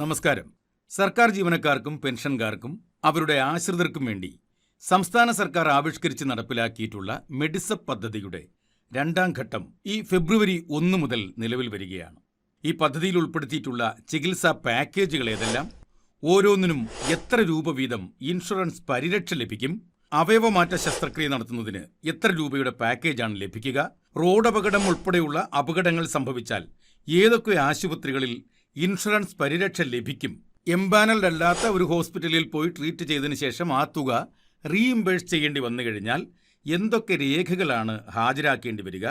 നമസ്കാരം. സർക്കാർ ജീവനക്കാർക്കും പെൻഷൻകാർക്കും അവരുടെ ആശ്രിതർക്കും വേണ്ടി സംസ്ഥാന സർക്കാർ ആവിഷ്കരിച്ച് നടപ്പിലാക്കിയിട്ടുള്ള മെഡിസപ്പ് പദ്ധതിയുടെ രണ്ടാം ഘട്ടം ഈ ഫെബ്രുവരി ഒന്ന് മുതൽ നിലവിൽ വരികയാണ്. ഈ പദ്ധതിയിൽ ഉൾപ്പെടുത്തിയിട്ടുള്ള ചികിത്സാ പാക്കേജുകൾ ഏതെല്ലാം? ഓരോന്നിനും എത്ര രൂപ വീതം ഇൻഷുറൻസ് പരിരക്ഷ ലഭിക്കും? അവയവമാറ്റ ശസ്ത്രക്രിയ നടത്തുന്നതിന് എത്ര രൂപയുടെ പാക്കേജാണ് ലഭിക്കുക? റോഡ് അപകടം ഉൾപ്പെടെയുള്ള അപകടങ്ങൾ സംഭവിച്ചാൽ ഏതൊക്കെ ആശുപത്രികളിൽ ഇൻഷുറൻസ് പരിരക്ഷ ലഭിക്കും. എംപാനൽഡ് അല്ലാത്ത ഒരു ഹോസ്പിറ്റലിൽ പോയി ട്രീറ്റ് ചെയ്തതിന് ശേഷം ആ തുക റീഇംബേഴ്സ് ചെയ്യേണ്ടി വന്നു കഴിഞ്ഞാൽ എന്തൊക്കെ രേഖകളാണ് ഹാജരാക്കേണ്ടി വരിക?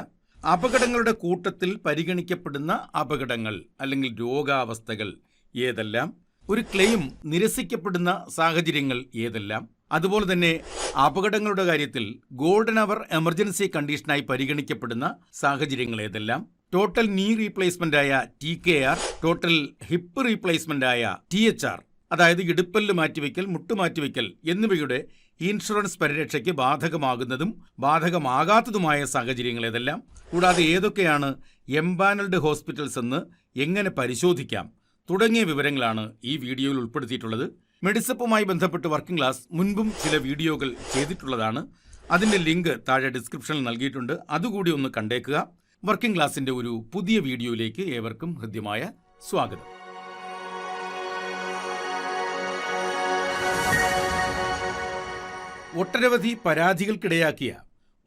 അപകടങ്ങളുടെ കൂട്ടത്തിൽ പരിഗണിക്കപ്പെടുന്ന അപകടങ്ങൾ അല്ലെങ്കിൽ രോഗാവസ്ഥകൾ ഏതെല്ലാം? ഒരു ക്ലെയിം നിരസിക്കപ്പെടുന്ന സാഹചര്യങ്ങൾ ഏതെല്ലാം? അതുപോലെ തന്നെ അപകടങ്ങളുടെ കാര്യത്തിൽ ഗോൾഡൻ അവർ എമർജൻസി കണ്ടീഷനായി പരിഗണിക്കപ്പെടുന്ന സാഹചര്യങ്ങൾ ഏതെല്ലാം? ടോട്ടൽ നീ റീപ്ലേസ്മെന്റ് ആയ T K R total hip replacement ആയ ടി എച്ച് ആർ അതായത് ഇടുപ്പല്ല് മാറ്റിവെക്കൽ മുട്ടുമാറ്റിവെക്കൽ എന്നിവയുടെ ഇൻഷുറൻസ് പരിരക്ഷയ്ക്ക് ബാധകമാകുന്നതും ബാധകമാകാത്തതുമായ സാഹചര്യങ്ങൾ ഏതെല്ലാം? കൂടാതെ ഏതൊക്കെയാണ് എംപാനൽഡ് ഹോസ്പിറ്റൽസ് എന്ന് എങ്ങനെ പരിശോധിക്കാം? തുടങ്ങിയ വിവരങ്ങളാണ് ഈ വീഡിയോയിൽ ഉൾപ്പെടുത്തിയിട്ടുള്ളത്. മെഡിസപ്പുമായി ബന്ധപ്പെട്ട് വർക്കിംഗ് ക്ലാസ് മുൻപും ചില വീഡിയോകൾ ചെയ്തിട്ടുള്ളതാണ്. അതിന്റെ ലിങ്ക് താഴെ ഡിസ്ക്രിപ്ഷനിൽ നൽകിയിട്ടുണ്ട്. അതുകൂടി ഒന്ന് കണ്ടേക്കുക. വർക്കിംഗ് ക്ലാസിന്റെ ഒരു പുതിയ വീഡിയോയിലേക്ക് ഏവർക്കും ഹൃദ്യമായ സ്വാഗതം. ഒട്ടനവധി പരാതികൾക്കിടയാക്കിയ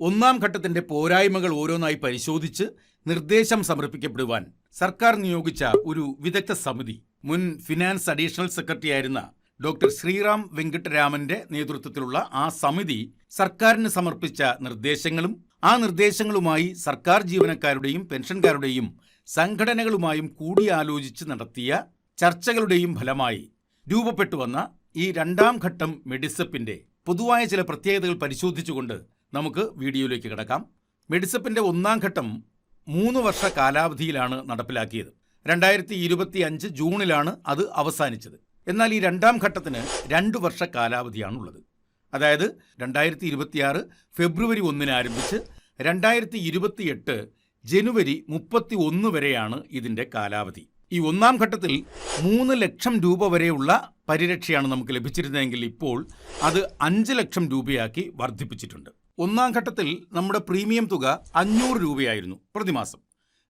ഒന്നാം ഘട്ടത്തിന്റെ പോരായ്മകൾ ഓരോന്നായി പരിശോധിച്ച് നിർദ്ദേശം സമർപ്പിക്കപ്പെടുവാൻ സർക്കാർ നിയോഗിച്ച ഒരു വിദഗ്ധ സമിതി മുൻ ഫിനാൻസ് അഡീഷണൽ സെക്രട്ടറി ആയിരുന്ന ഡോക്ടർ ശ്രീറാം വെങ്കിട്ടരാമന്റെ നേതൃത്വത്തിലുള്ള ആ സമിതി സർക്കാരിന് സമർപ്പിച്ച നിർദ്ദേശങ്ങളും ആ നിർദ്ദേശങ്ങളുമായി സർക്കാർ ജീവനക്കാരുടെയും പെൻഷൻകാരുടെയും സംഘടനകളുമായും കൂടിയാലോചിച്ച് നടത്തിയ ചർച്ചകളുടെയും ഫലമായി രൂപപ്പെട്ടു വന്ന ഈ രണ്ടാം ഘട്ടം മെഡിസപ്പിന്റെ പൊതുവായ ചില പ്രത്യേകതകൾ പരിശോധിച്ചുകൊണ്ട് നമുക്ക് വീഡിയോയിലേക്ക് കിടക്കാം. മെഡിസപ്പിന്റെ ഒന്നാം ഘട്ടം മൂന്ന് വർഷ കാലാവധിയിലാണ് നടപ്പിലാക്കിയത്. രണ്ടായിരത്തി ഇരുപത്തി അഞ്ച് ജൂണിലാണ് അത് അവസാനിച്ചത്. എന്നാൽ ഈ രണ്ടാം ഘട്ടത്തിന് രണ്ട് വർഷ കാലാവധിയാണുള്ളത്. അതായത് രണ്ടായിരത്തി ഇരുപത്തിയാറ് ഫെബ്രുവരി ഒന്നിന് ആരംഭിച്ച് രണ്ടായിരത്തി ഇരുപത്തിയെട്ട് ജനുവരി മുപ്പത്തി ഒന്ന് വരെയാണ് ഇതിന്റെ കാലാവധി. ഈ ഒന്നാം ഘട്ടത്തിൽ മൂന്ന് ലക്ഷം രൂപ വരെയുള്ള പരിരക്ഷയാണ് നമുക്ക് ലഭിച്ചിരുന്നതെങ്കിൽ ഇപ്പോൾ അത് അഞ്ച് ലക്ഷം രൂപയാക്കി വർദ്ധിപ്പിച്ചിട്ടുണ്ട്. ഒന്നാം ഘട്ടത്തിൽ നമ്മുടെ പ്രീമിയം തുക അഞ്ഞൂറ് രൂപയായിരുന്നു പ്രതിമാസം.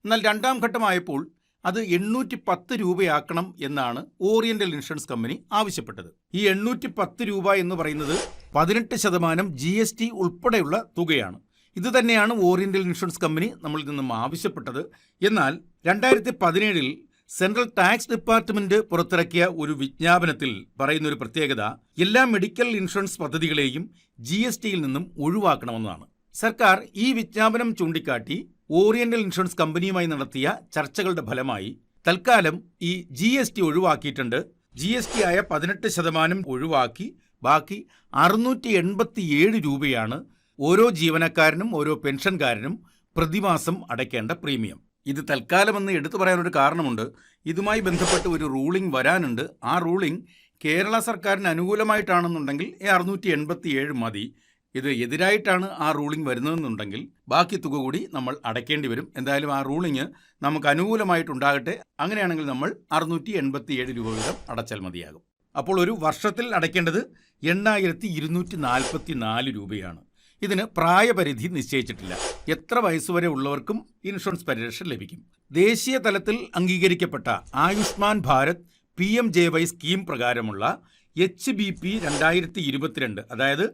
എന്നാൽ രണ്ടാം ഘട്ടമായപ്പോൾ അത് എണ്ണൂറ്റി പത്ത് രൂപയാക്കണം എന്നാണ് ഓറിയന്റൽ ഇൻഷുറൻസ് കമ്പനി ആവശ്യപ്പെട്ടത്. ഈ എണ്ണൂറ്റി പത്ത് രൂപ എന്ന് പറയുന്നത് പതിനെട്ട് ശതമാനം ജി എസ് ടി ഉൾപ്പെടെയുള്ള തുകയാണ്. ഇത് തന്നെയാണ് ഓറിയന്റൽ ഇൻഷുറൻസ് കമ്പനി നമ്മളിൽ നിന്നും ആവശ്യപ്പെട്ടത്. എന്നാൽ രണ്ടായിരത്തി പതിനേഴിൽ സെൻട്രൽ ടാക്സ് ഡിപ്പാർട്ട്മെന്റ് പുറത്തിറക്കിയ ഒരു വിജ്ഞാപനത്തിൽ പറയുന്ന ഒരു പ്രത്യേകത എല്ലാ മെഡിക്കൽ ഇൻഷുറൻസ് പദ്ധതികളെയും ജി എസ് ടിയിൽ നിന്നും ഒഴിവാക്കണമെന്നാണ്. സർക്കാർ ഈ വിജ്ഞാപനം ചൂണ്ടിക്കാട്ടി ഓറിയന്റൽ ഇൻഷുറൻസ് കമ്പനിയുമായി നടത്തിയ ചർച്ചകളുടെ ഫലമായി തൽക്കാലം ഈ ജി എസ് ടി ഒഴിവാക്കിയിട്ടുണ്ട്. ജി എസ് ടി ആയ പതിനെട്ട് ശതമാനം ഒഴിവാക്കി. ബാക്കി അറുന്നൂറ്റി എൺപത്തി ഏഴ് രൂപയാണ് ഓരോ ജീവനക്കാരനും ഓരോ പെൻഷൻകാരനും പ്രതിമാസം അടയ്ക്കേണ്ട പ്രീമിയം. ഇത് തൽക്കാലമെന്ന് എടുത്തു പറയാനൊരു കാരണമുണ്ട്. ഇതുമായി ബന്ധപ്പെട്ട് ഒരു റൂളിംഗ് വരാനുണ്ട്. ആ റൂളിംഗ് കേരള സർക്കാരിന് അനുകൂലമായിട്ടാണെന്നുണ്ടെങ്കിൽ അറുന്നൂറ്റി എൺപത്തി ഏഴ് മതി. ഇത് എതിരായിട്ടാണ് ആ റൂളിംഗ് വരുന്നതെന്നുണ്ടെങ്കിൽ ബാക്കി തുക കൂടി നമ്മൾ അടയ്ക്കേണ്ടി വരും. എന്തായാലും ആ റൂളിംഗ് നമുക്ക് അനുകൂലമായിട്ടുണ്ടാകട്ടെ. അങ്ങനെയാണെങ്കിൽ നമ്മൾ അറുന്നൂറ്റി എൺപത്തി ഏഴ് രൂപ വീതം അടച്ചാൽ മതിയാകും. അപ്പോൾ ഒരു വർഷത്തിൽ അടയ്ക്കേണ്ടത് എണ്ണായിരത്തി ഇരുന്നൂറ്റി നാൽപ്പത്തി നാല് രൂപയാണ്. ഇതിന് പ്രായപരിധി നിശ്ചയിച്ചിട്ടില്ല. എത്ര വയസ്സുവരെ ഉള്ളവർക്കും ഇൻഷുറൻസ് പരിരക്ഷ ലഭിക്കും. ദേശീയ തലത്തിൽ അംഗീകരിക്കപ്പെട്ട Ayushman Bharat P M J Y scheme പ്രകാരമുള്ള എച്ച് ബി പി രണ്ടായിരത്തി ഇരുപത്തിരണ്ട് അതായത്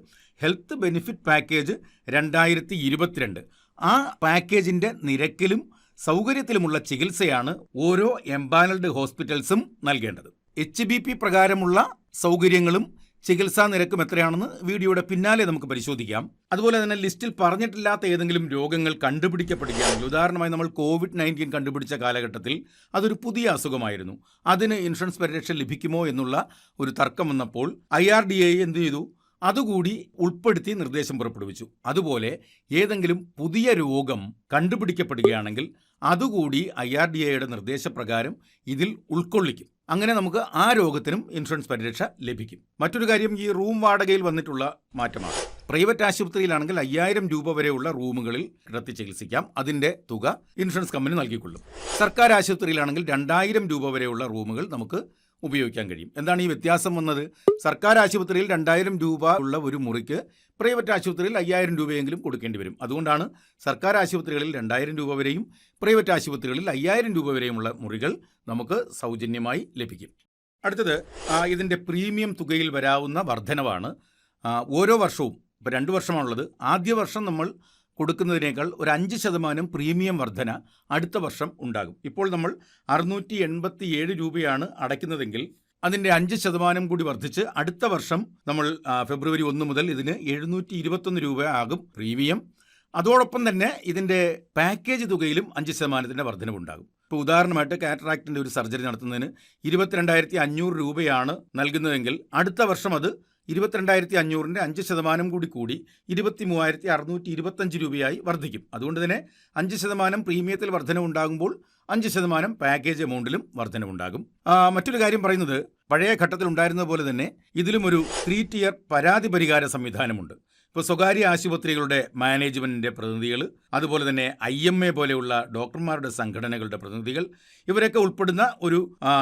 ഹെൽത്ത് ബെനിഫിറ്റ് പാക്കേജ് രണ്ടായിരത്തി ഇരുപത്തിരണ്ട് ആ പാക്കേജിന്റെ നിരക്കിലും സൗകര്യത്തിലുമുള്ള ചികിത്സയാണ് ഓരോ എംപാനൽഡ് ഹോസ്പിറ്റൽസും നൽകേണ്ടത്. എച്ച് ബി പി പ്രകാരമുള്ള സൗകര്യങ്ങളും ചികിത്സാ നിരക്കും എത്രയാണെന്ന് വീഡിയോയുടെ പിന്നാലെ നമുക്ക് പരിശോധിക്കാം. അതുപോലെ തന്നെ ലിസ്റ്റിൽ പറഞ്ഞിട്ടില്ലാത്ത ഏതെങ്കിലും രോഗങ്ങൾ കണ്ടുപിടിക്കപ്പെടുകയാണെങ്കിൽ ഉദാഹരണമായി നമ്മൾ കോവിഡ് നയന്റീൻ കണ്ടുപിടിച്ച കാലഘട്ടത്തിൽ അതൊരു പുതിയ അസുഖമായിരുന്നു. അതിന് ഇൻഷുറൻസ് പരിരക്ഷ ലഭിക്കുമോ എന്നുള്ള ഒരു തർക്കം വന്നപ്പോൾ ഐ ആർ ഡി എ എന്ത് ചെയ്തു? അതുകൂടി ഉൾപ്പെടുത്തി നിർദ്ദേശം പുറപ്പെടുവിച്ചു. അതുപോലെ ഏതെങ്കിലും പുതിയ രോഗം കണ്ടുപിടിക്കപ്പെടുകയാണെങ്കിൽ അതുകൂടി ഐ ആർ ഡി എയുടെ നിർദ്ദേശപ്രകാരം ഇതിൽ ഉൾക്കൊള്ളിക്കും. അങ്ങനെ നമുക്ക് ആ രോഗത്തിനും ഇൻഷുറൻസ് പരിരക്ഷ ലഭിക്കും. മറ്റൊരു കാര്യം ഈ റൂം വാടകയിൽ വന്നിട്ടുള്ള മാറ്റമാണ്. പ്രൈവറ്റ് ആശുപത്രിയിലാണെങ്കിൽ അയ്യായിരം രൂപ വരെയുള്ള റൂമുകളിൽ കിടത്തി ചികിത്സിക്കാം. അതിന്റെ തുക ഇൻഷുറൻസ് കമ്പനി നൽകിക്കൊള്ളും. സർക്കാർ ആശുപത്രിയിലാണെങ്കിൽ രണ്ടായിരം രൂപ വരെയുള്ള റൂമുകൾ നമുക്ക് ഉപയോഗിക്കാൻ കഴിയും. എന്താണ് ഈ വ്യത്യാസം വന്നത്? സർക്കാർ ആശുപത്രിയിൽ രണ്ടായിരം രൂപ ഉള്ള ഒരു മുറിക്ക് പ്രൈവറ്റ് ആശുപത്രിയിൽ അയ്യായിരം രൂപയെങ്കിലും കൊടുക്കേണ്ടി വരും. അതുകൊണ്ടാണ് സർക്കാർ ആശുപത്രികളിൽ രണ്ടായിരം രൂപ വരെയും പ്രൈവറ്റ് ആശുപത്രികളിൽ അയ്യായിരം രൂപ വരെയുമുള്ള മുറികൾ നമുക്ക് സൗജന്യമായി ലഭിക്കും. അടുത്തത് ഇതിന്റെ പ്രീമിയം തുകയിൽ വരാവുന്ന വർധനവാണ്. ഓരോ വർഷവും ഇപ്പോൾ രണ്ട് വർഷമാണുള്ളത്. ആദ്യ വർഷം നമ്മൾ കൊടുക്കുന്നതിനേക്കാൾ ഒരു അഞ്ച് ശതമാനം പ്രീമിയം വർധന അടുത്ത വർഷം ഉണ്ടാകും. ഇപ്പോൾ നമ്മൾ അറുന്നൂറ്റി എൺപത്തി ഏഴ് രൂപയാണ് അടയ്ക്കുന്നതെങ്കിൽ അതിന്റെ അഞ്ച് ശതമാനം കൂടി വർദ്ധിച്ച് അടുത്ത വർഷം നമ്മൾ ഫെബ്രുവരി ഒന്ന് മുതൽ ഇതിന് എഴുന്നൂറ്റി ഇരുപത്തൊന്ന് രൂപ ആകും പ്രീമിയം. അതോടൊപ്പം തന്നെ ഇതിന്റെ പാക്കേജ് തുകയിലും അഞ്ച് ശതമാനത്തിന്റെ വർധനവുണ്ടാകും ഇപ്പോൾ ഉദാഹരണമായിട്ട് കാറ്ററാക്റ്റിന്റെ ഒരു സർജറി നടത്തുന്നതിന് ഇരുപത്തിരണ്ടായിരത്തി അഞ്ഞൂറ് രൂപയാണ് നൽകുന്നതെങ്കിൽ അടുത്ത വർഷം അത് ഇരുപത്തിരണ്ടായിരത്തി അഞ്ഞൂറിന്റെ അഞ്ച് ശതമാനം കൂടി കൂടി ഇരുപത്തി മൂവായിരത്തി അറുന്നൂറ്റി ഇരുപത്തഞ്ച് രൂപയായി വർദ്ധിക്കും. അതുകൊണ്ട് തന്നെ അഞ്ച് ശതമാനം പ്രീമിയത്തിൽ വർധനവുണ്ടാകുമ്പോൾ അഞ്ച് ശതമാനം പാക്കേജ് എമൗണ്ടിലും വർധനവുണ്ടാകും മറ്റൊരു കാര്യം പറയുന്നത് പഴയ ഘട്ടത്തിൽ ഉണ്ടായിരുന്ന പോലെ തന്നെ ഇതിലും ഒരു ത്രീ ടിയർ പരാതി പരിഹാര സംവിധാനമുണ്ട്. ഇപ്പോൾ സ്വകാര്യ ആശുപത്രികളുടെ മാനേജ്മെന്റിന്റെ പ്രതിനിധികൾ അതുപോലെ തന്നെ ഐ എം എ പോലെയുള്ള ഡോക്ടർമാരുടെ സംഘടനകളുടെ പ്രതിനിധികൾ ഇവരൊക്കെ ഉൾപ്പെടുന്ന ഒരു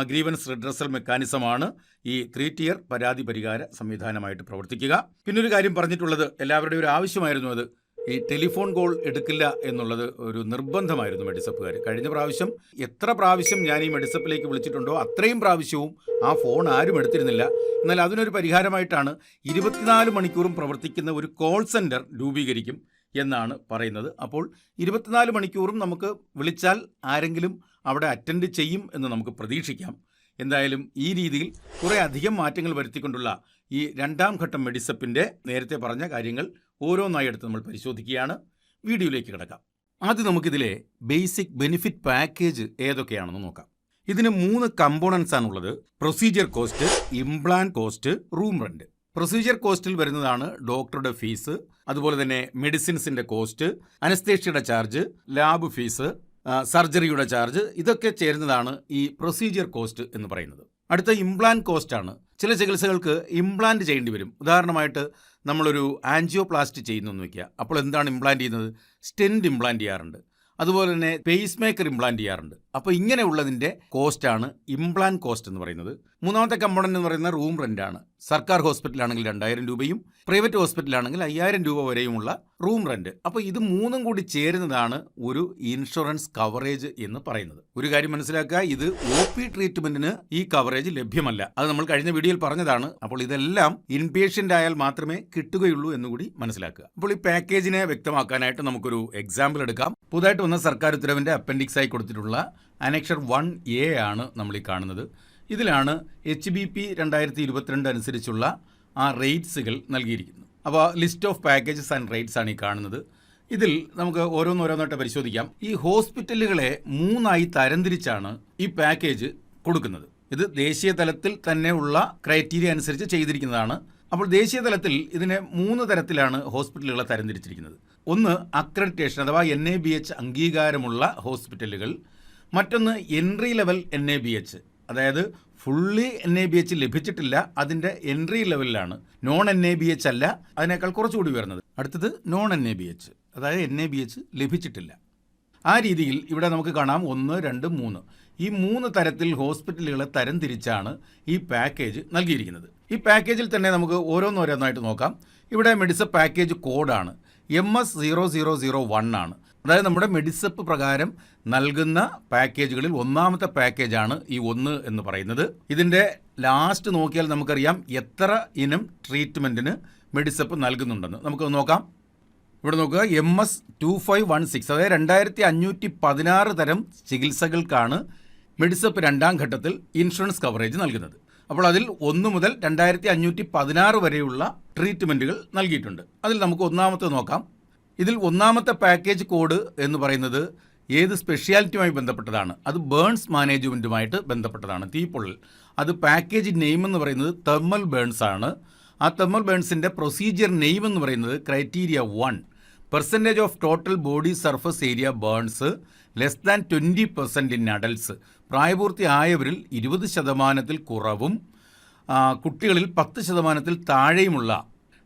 ഗ്രീവൻസ് റിഡ്രസൽ മെക്കാനിസമാണ് ഈ ത്രീ ടിയർ പരാതി പരിഹാര സംവിധാനമായിട്ട് പ്രവർത്തിക്കുക. പിന്നൊരു കാര്യം പറഞ്ഞിട്ടുള്ളത് എല്ലാവരുടെയും ഒരു ആവശ്യമായിരുന്നു അത്. ഈ ടെലിഫോൺ കോൾ എടുക്കില്ല എന്നുള്ളത് ഒരു നിർബന്ധമായിരുന്നു മെഡിസപ്പുകാർ കഴിഞ്ഞ പ്രാവശ്യം എത്ര പ്രാവശ്യം ഞാൻ ഈ മെഡിസപ്പിലേക്ക് വിളിച്ചിട്ടുണ്ടോ അത്രയും പ്രാവശ്യവും ആ ഫോൺ ആരും എടുത്തിരുന്നില്ല. എന്നാൽ അതിനൊരു പരിഹാരമായിട്ടാണ് ഇരുപത്തിനാല് മണിക്കൂറും പ്രവർത്തിക്കുന്ന ഒരു കോൾ സെന്റർ രൂപീകരിക്കും എന്നാണ് പറയുന്നത്. അപ്പോൾ ഇരുപത്തിനാല് മണിക്കൂറും നമുക്ക് വിളിച്ചാൽ ആരെങ്കിലും അവിടെ അറ്റൻഡ് ചെയ്യും എന്ന് നമുക്ക് പ്രതീക്ഷിക്കാം. എന്തായാലും ഈ രീതിയിൽ കുറേ അധികം മാറ്റങ്ങൾ വരുത്തിക്കൊണ്ടുള്ള ഈ രണ്ടാം ഘട്ടം മെഡിസപ്പിന്റെ നേരത്തെ പറഞ്ഞ കാര്യങ്ങൾ ഓരോന്നായി എടുത്ത് നമ്മൾ പരിശോധിക്കുകയാണ്. വീഡിയോയിലേക്ക് കിടക്കാം. ആദ്യം നമുക്കിതിലെ ബേസിക് ബെനിഫിറ്റ് പാക്കേജ് ഏതൊക്കെയാണെന്ന് നോക്കാം. ഇതിന് മൂന്ന് കമ്പോണൻസ് ആണുള്ളത്. Procedure cost implant cost room rent. Procedure കോസ്റ്റിൽ വരുന്നതാണ് ഡോക്ടറുടെ ഫീസ് അതുപോലെ തന്നെ മെഡിസിൻസിന്റെ കോസ്റ്റ് അനസ്തേഷ്യയുടെ ചാർജ് ലാബ് ഫീസ് സർജറിയുടെ ചാർജ് ഇതൊക്കെ ചേരുന്നതാണ് ഈ പ്രൊസീജിയർ കോസ്റ്റ് എന്ന് പറയുന്നത്. അടുത്ത ഇംപ്ലാന്റ് കോസ്റ്റ് ആണ്. ചില ചികിത്സകൾക്ക് ഇംപ്ലാന്റ് ചെയ്യേണ്ടി വരും. ഉദാഹരണമായിട്ട് നമ്മളൊരു ആൻജിയോപ്ലാസ്റ്റ് ചെയ്യുന്നു എന്ന് വയ്ക്കുക അപ്പോൾ എന്താണ് ഇംപ്ലാന്റ് ചെയ്യുന്നത്? സ്റ്റെന്റ് ഇംപ്ലാന്റ് ചെയ്യാറുണ്ട്. അതുപോലെ തന്നെ പേസ് മേക്കർ ഇംപ്ലാന്റ് ചെയ്യാറുണ്ട്. അപ്പോൾ ഇങ്ങനെയുള്ളതിന്റെ കോസ്റ്റാണ് ഇംപ്ലാന്റ് കോസ്റ്റ് എന്ന് പറയുന്നത്. മൂന്നാമത്തെ കമ്പോണന്റ് എന്ന് പറയുന്ന റൂം റെന്റാണ് സർക്കാർ ഹോസ്പിറ്റലാണെങ്കിൽ രണ്ടായിരം രൂപയും പ്രൈവറ്റ് ഹോസ്പിറ്റലാണെങ്കിൽ അയ്യായിരം രൂപ വരെയുമുള്ള റൂം റെന്റ് അപ്പോൾ ഇത് മൂന്നും കൂടി ചേരുന്നതാണ് ഒരു ഇൻഷുറൻസ് കവറേജ് എന്ന് പറയുന്നത്. ഒരു കാര്യം മനസ്സിലാക്കുക ഇത് ഒ പി ട്രീറ്റ്മെന്റിന് ഈ കവറേജ് ലഭ്യമല്ല. അത് നമ്മൾ കഴിഞ്ഞ വീഡിയോയിൽ പറഞ്ഞതാണ്. അപ്പോൾ ഇതെല്ലാം ഇൻപേഷ്യന്റ് ആയാൽ മാത്രമേ കിട്ടുകയുള്ളൂ എന്നുകൂടി മനസ്സിലാക്കുക. അപ്പോൾ ഈ പാക്കേജിനെ വ്യക്തമാക്കാനായിട്ട് നമുക്കൊരു എക്സാമ്പിൾ എടുക്കാം. പുതുതായിട്ട് വന്ന സർക്കാർ ഉത്തരവിന്റെ അപ്പൻഡിക്സ് ആയി കൊടുത്തിട്ടുള്ള അനക്ഷർ വൺ എ ആണ് നമ്മൾ ഈ കാണുന്നത്. ഇതിലാണ് എച്ച് ബി പി രണ്ടായിരത്തി ഇരുപത്തിരണ്ട് അനുസരിച്ചുള്ള ആ റേറ്റ്സുകൾ നൽകിയിരിക്കുന്നത്. അപ്പോൾ list of packages and rates ആണ് ഈ കാണുന്നത്. ഇതിൽ നമുക്ക് ഓരോന്നോരോന്നായിട്ട് പരിശോധിക്കാം. ഈ ഹോസ്പിറ്റലുകളെ മൂന്നായി തരംതിരിച്ചാണ് ഈ പാക്കേജ് കൊടുക്കുന്നത്. ഇത് ദേശീയ തലത്തിൽ തന്നെ ഉള്ള ക്രൈറ്റീരിയ അനുസരിച്ച് ചെയ്തിരിക്കുന്നതാണ്. അപ്പോൾ ദേശീയ തലത്തിൽ ഇതിനെ മൂന്ന് തരത്തിലാണ് ഹോസ്പിറ്റലുകളെ തരംതിരിച്ചിരിക്കുന്നത്. ഒന്ന് അക്രഡിറ്റേഷൻ അഥവാ എൻ എ ബി എച്ച് അംഗീകാരമുള്ള ഹോസ്പിറ്റലുകൾ. മറ്റൊന്ന് entry level N A B H അതായത് fully N A B H ലഭിച്ചിട്ടില്ല അതിന്റെ എൻട്രി ലെവലിലാണ് non N A B H അല്ല അതിനേക്കാൾ കുറച്ചുകൂടി ഉയർന്നത്. അടുത്തത് non N A B H അതായത് എൻ എ ബി എച്ച് ലഭിച്ചിട്ടില്ല. ആ രീതിയിൽ ഇവിടെ നമുക്ക് കാണാം ഒന്ന് രണ്ട് മൂന്ന്. ഈ മൂന്ന് തരത്തിൽ ഹോസ്പിറ്റലുകളെ തരംതിരിച്ചാണ് ഈ പാക്കേജ് നൽകിയിരിക്കുന്നത്. ഈ പാക്കേജിൽ തന്നെ നമുക്ക് ഓരോന്നോരോന്നായിട്ട് നോക്കാം. ഇവിടെ മെഡിസ പാക്കേജ് കോഡാണ് M S zero zero zero one ആണ്. അതായത് നമ്മുടെ മെഡിസപ്പ് പ്രകാരം നൽകുന്ന പാക്കേജുകളിൽ ഒന്നാമത്തെ പാക്കേജാണ് ഈ ഒന്ന് എന്ന് പറയുന്നത്. ഇതിന്റെ ലാസ്റ്റ് നോക്കിയാൽ നമുക്കറിയാം എത്ര ഇനം ട്രീറ്റ്മെന്റിന് മെഡിസപ്പ് നൽകുന്നുണ്ടെന്ന്. നമുക്ക് നോക്കാം. ഇവിടെ നോക്കുക. M S two five one six അതായത് രണ്ടായിരത്തി അഞ്ഞൂറ്റി പതിനാറ് തരം ചികിത്സകൾക്കാണ് മെഡിസപ്പ് രണ്ടാം ഘട്ടത്തിൽ ഇൻഷുറൻസ് കവറേജ് നൽകുന്നത്. അപ്പോൾ അതിൽ ഒന്ന് മുതൽ രണ്ടായിരത്തി അഞ്ഞൂറ്റി പതിനാറ് വരെയുള്ള ട്രീറ്റ്മെന്റുകൾ നൽകിയിട്ടുണ്ട്. അതിൽ നമുക്ക് ഒന്നാമത്തെ നോക്കാം. ഇതിൽ ഒന്നാമത്തെ പാക്കേജ് കോഡ് എന്ന് പറയുന്നത് ഏത് സ്പെഷ്യാലിറ്റിയുമായി ബന്ധപ്പെട്ടതാണ്? അത് ബേൺസ് മാനേജ്മെന്റുമായിട്ട് ബന്ധപ്പെട്ടതാണ് തീപ്പൊള്ളൽ. അത് പാക്കേജ് നെയിം എന്ന് പറയുന്നത് തെർമൽ ബേൺസ് ആണ്. ആ തെർമൽ ബേൺസിന്റെ പ്രൊസീജിയർ നെയിം എന്ന് പറയുന്നത് criteria one percentage of total body surface area burns less than twenty percent in adults പ്രായപൂർത്തിയായവരിൽ ഇരുപത് ശതമാനത്തിൽ കുറവും കുട്ടികളിൽ പത്ത് ശതമാനത്തിൽ താഴെയുമുള്ള.